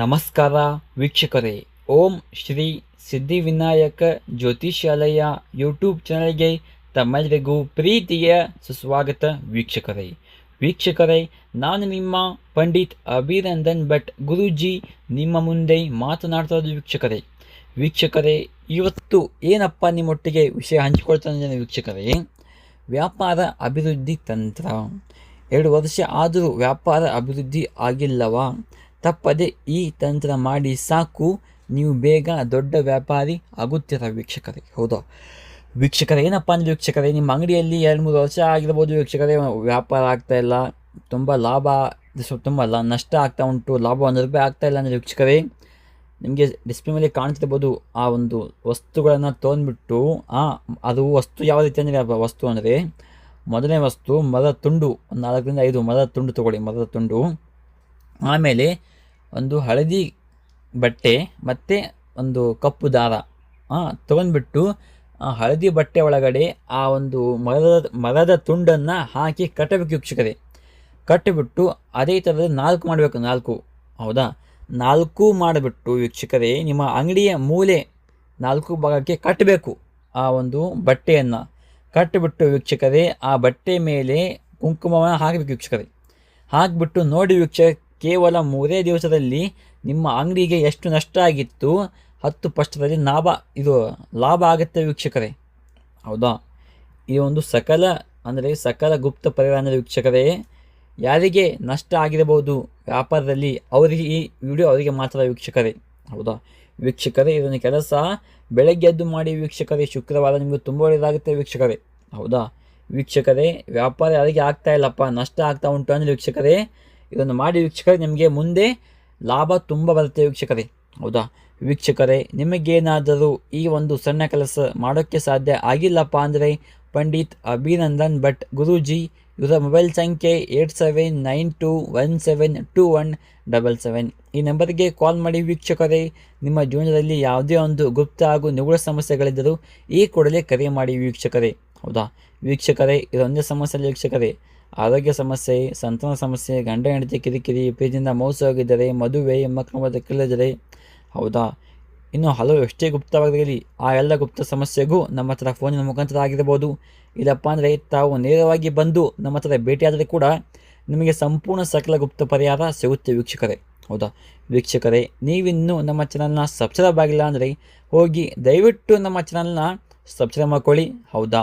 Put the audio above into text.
ನಮಸ್ಕಾರ ವೀಕ್ಷಕರೇ. ಓಂ ಶ್ರೀ ಸಿದ್ಧಿವಿನಾಯಕ ಜ್ಯೋತಿಷಾಲಯ ಯೂಟ್ಯೂಬ್ ಚಾನಲ್ಗೆ ತಮ್ಮೆಲ್ಲರಿಗೂ ಪ್ರೀತಿಯ ಸುಸ್ವಾಗತ ವೀಕ್ಷಕರೇ. ವೀಕ್ಷಕರೇ, ನಾನು ನಿಮ್ಮ ಪಂಡಿತ್ ಅಭಿನಂದನ್ ಭಟ್ ಗುರುಜಿ ನಿಮ್ಮ ಮುಂದೆ ಮಾತನಾಡ್ತಾ ವೀಕ್ಷಕರೇ. ವೀಕ್ಷಕರೇ, ಇವತ್ತು ಏನಪ್ಪ ನಿಮ್ಮೊಟ್ಟಿಗೆ ವಿಷಯ ಹಂಚಿಕೊಳ್ತಾನೆ ವೀಕ್ಷಕರೇ, ವ್ಯಾಪಾರ ಅಭಿವೃದ್ಧಿ ತಂತ್ರ. ಎರಡು ವರ್ಷ ಆದರೂ ವ್ಯಾಪಾರ ಅಭಿವೃದ್ಧಿ ಆಗಿಲ್ಲವಾ? ತಪ್ಪದೆ ಈ ತಂತ್ರ ಮಾಡಿ ಸಾಕು. ನೀವು ಬೇಗ ದೊಡ್ಡ ವ್ಯಾಪಾರಿ ಆಗುತ್ತೀರ ವೀಕ್ಷಕರಿಗೆ ಹೌದಾ? ವೀಕ್ಷಕರೇ, ಏನಪ್ಪ ಅಂದರೆ ವೀಕ್ಷಕರೇ, ನಿಮ್ಮ ಅಂಗಡಿಯಲ್ಲಿ ಎರಡು ಮೂರು ವರ್ಷ ಆಗಿರ್ಬೋದು ವೀಕ್ಷಕರೇ, ವ್ಯಾಪಾರ ಆಗ್ತಾ ಇಲ್ಲ. ತುಂಬ ಲಾಭ ತುಂಬ ಅಲ್ಲ ನಷ್ಟ ಆಗ್ತಾ ಉಂಟು. ಲಾಭ ಒಂದು ರೂಪಾಯಿ ಆಗ್ತಾ ಇಲ್ಲ ಅಂದರೆ ವೀಕ್ಷಕರೇ, ನಿಮಗೆ ಡಿಸ್ಪ್ಲೇ ಮೇಲೆ ಕಾಣ್ತಿರ್ಬೋದು ಆ ಒಂದು ವಸ್ತುಗಳನ್ನು ತೊಗೊಂಡ್ಬಿಟ್ಟು. ಆ, ಅದು ವಸ್ತು ಯಾವ ರೀತಿ ಅಂದರೆ ವಸ್ತು ಅಂದರೆ ಮೊದಲನೇ ವಸ್ತು ಮರದ ತುಂಡು. ಒಂದು ನಾಲ್ಕರಿಂದ ಐದು ಮರದ ತುಂಡು ತೊಗೊಳ್ಳಿ, ಮರದ ತುಂಡು. ಆಮೇಲೆ ಒಂದು ಹಳದಿ ಬಟ್ಟೆ ಮತ್ತು ಒಂದು ಕಪ್ಪು ದಾರ ತೊಗೊಂಡ್ಬಿಟ್ಟು ಹಳದಿ ಬಟ್ಟೆ ಒಳಗಡೆ ಆ ಒಂದು ಮರದ ಮರದ ತುಂಡನ್ನು ಹಾಕಿ ಕಟ್ಟಬೇಕು ವೀಕ್ಷಕರೇ. ಕಟ್ಟಿಬಿಟ್ಟು ಅದೇ ಥರದ ನಾಲ್ಕು ಮಾಡಬೇಕು, ನಾಲ್ಕು. ಹೌದಾ? ನಾಲ್ಕು ಮಾಡಿಬಿಟ್ಟು ವೀಕ್ಷಕರೇ, ನಿಮ್ಮ ಅಂಗಡಿಯ ಮೂಲೆ ನಾಲ್ಕು ಭಾಗಕ್ಕೆ ಕಟ್ಟಬೇಕು ಆ ಒಂದು ಬಟ್ಟೆಯನ್ನು. ಕಟ್ಟಿಬಿಟ್ಟು ವೀಕ್ಷಕರೇ, ಆ ಬಟ್ಟೆ ಮೇಲೆ ಕುಂಕುಮವನ್ನು ಹಾಕಬೇಕು ವೀಕ್ಷಕರೇ. ಹಾಕಿಬಿಟ್ಟು ನೋಡಿ ವೀಕ್ಷಕ ಕೇವಲ ಮೂರೇ ದಿವಸದಲ್ಲಿ ನಿಮ್ಮ ಅಂಗಡಿಗೆ ಎಷ್ಟು ನಷ್ಟ ಆಗಿತ್ತು? ಹತ್ತು ಪಷ್ಟದಲ್ಲಿ ಲಾಭ, ಇದು ಲಾಭ ಆಗುತ್ತೆ ವೀಕ್ಷಕರೇ. ಹೌದಾ? ಈ ಒಂದು ಸಕಲ, ಅಂದರೆ ಸಕಲ ಗುಪ್ತ ಪರಿಹಾರ ಅಂದರೆ ವೀಕ್ಷಕರೇ. ಯಾರಿಗೆ ನಷ್ಟ ಆಗಿರಬಹುದು ವ್ಯಾಪಾರದಲ್ಲಿ, ಅವರಿಗೆ ಈ ವಿಡಿಯೋ ಅವರಿಗೆ ಮಾತ್ರ ವೀಕ್ಷಕರೇ. ಹೌದಾ? ವೀಕ್ಷಕರೇ ಇದನ್ನು ಕೆಲಸ. ಬೆಳಗ್ಗೆ ಎದ್ದು ಮಾಡಿ ವೀಕ್ಷಕರೇ, ಶುಕ್ರವಾರ ನಿಮಗೆ ತುಂಬ ಒಳ್ಳೆಯದಾಗುತ್ತೆ ವೀಕ್ಷಕರೇ. ಹೌದಾ? ವೀಕ್ಷಕರೇ, ವ್ಯಾಪಾರ ಯಾರಿಗೆ ಆಗ್ತಾ ಇಲ್ಲಪ್ಪ? ನಷ್ಟ ಆಗ್ತಾ ಉಂಟು ಅಂದರೆ ವೀಕ್ಷಕರೇ ಇದನ್ನು ಮಾಡಿ ವೀಕ್ಷಕರೇ, ನಿಮಗೆ ಮುಂದೆ ಲಾಭ ತುಂಬ ಬರುತ್ತೆ ವೀಕ್ಷಕರೇ. ಹೌದಾ? ವೀಕ್ಷಕರೇ, ನಿಮಗೇನಾದರೂ ಈ ಒಂದು ಸಣ್ಣ ಕೆಲಸ ಮಾಡೋಕ್ಕೆ ಸಾಧ್ಯ ಆಗಿಲ್ಲಪ್ಪ ಅಂದರೆ ಪಂಡಿತ್ ಅಭಿನಂದನ್ ಭಟ್ ಗುರೂಜಿ, ಇವರ ಮೊಬೈಲ್ ಸಂಖ್ಯೆ eight seven nine two one seven two one double seven. ಈ ನಂಬರ್ಗೆ ಕಾಲ್ ಮಾಡಿ ವೀಕ್ಷಕರೇ, ನಿಮ್ಮ ಜೀವನದಲ್ಲಿ ಯಾವುದೇ ಒಂದು ಗುಪ್ತ ಹಾಗೂ ನಿಗೂಢ ಸಮಸ್ಯೆಗಳಿದ್ದರೂ ಈ ಕೂಡಲೇ ಕರೆ ಮಾಡಿ ವೀಕ್ಷಕರೇ. ಹೌದಾ? ವೀಕ್ಷಕರೇ, ಇದೊಂದೇ ಸಮಸ್ಯೆ ವೀಕ್ಷಕರೇ. ಆರೋಗ್ಯ ಸಮಸ್ಯೆ, ಸಂತಾನ ಸಮಸ್ಯೆ, ಗಂಡ ಹೆಂಡತಿ ಕಿರಿಕಿರಿ ಪ್ರೀತಿಯಿಂದ ಮೋಸ ಮದುವೆ ಮಕ್ಕಳ ದಕ್ಕಿಲ್ಲದರೆ ಹೌದಾ? ಇನ್ನು ಹಲವು ಎಷ್ಟೇ ಗುಪ್ತವಾಗಿರಲಿ, ಆ ಎಲ್ಲ ಗುಪ್ತ ಸಮಸ್ಯೆಗೂ ನಮ್ಮ ಹತ್ರ ಫೋನಿನ ಮುಖಾಂತರ ಆಗಿರ್ಬೋದು. ಇಲ್ಲಪ್ಪ ಅಂದರೆ ತಾವು ನೇರವಾಗಿ ಬಂದು ನಮ್ಮ ಹತ್ರ ಭೇಟಿಯಾದರೆ ಕೂಡ ನಿಮಗೆ ಸಂಪೂರ್ಣ ಸಕಲ ಗುಪ್ತ ಪರಿಹಾರ ಸಿಗುತ್ತೆ ವೀಕ್ಷಕರೇ, ಹೌದಾ? ವೀಕ್ಷಕರೇ, ನೀವಿನ್ನೂ ನಮ್ಮ ಚಾನಲ್ನ ಸಬ್ಸ್ಕ್ರೈಬ್ ಆಗಿಲ್ಲ ಅಂದರೆ ಹೋಗಿ ದಯವಿಟ್ಟು ನಮ್ಮ ಚಾನಲ್ನ ಸಬ್ಸ್ಕ್ರೈಬ್ ಮಾಡ್ಕೊಳ್ಳಿ, ಹೌದಾ?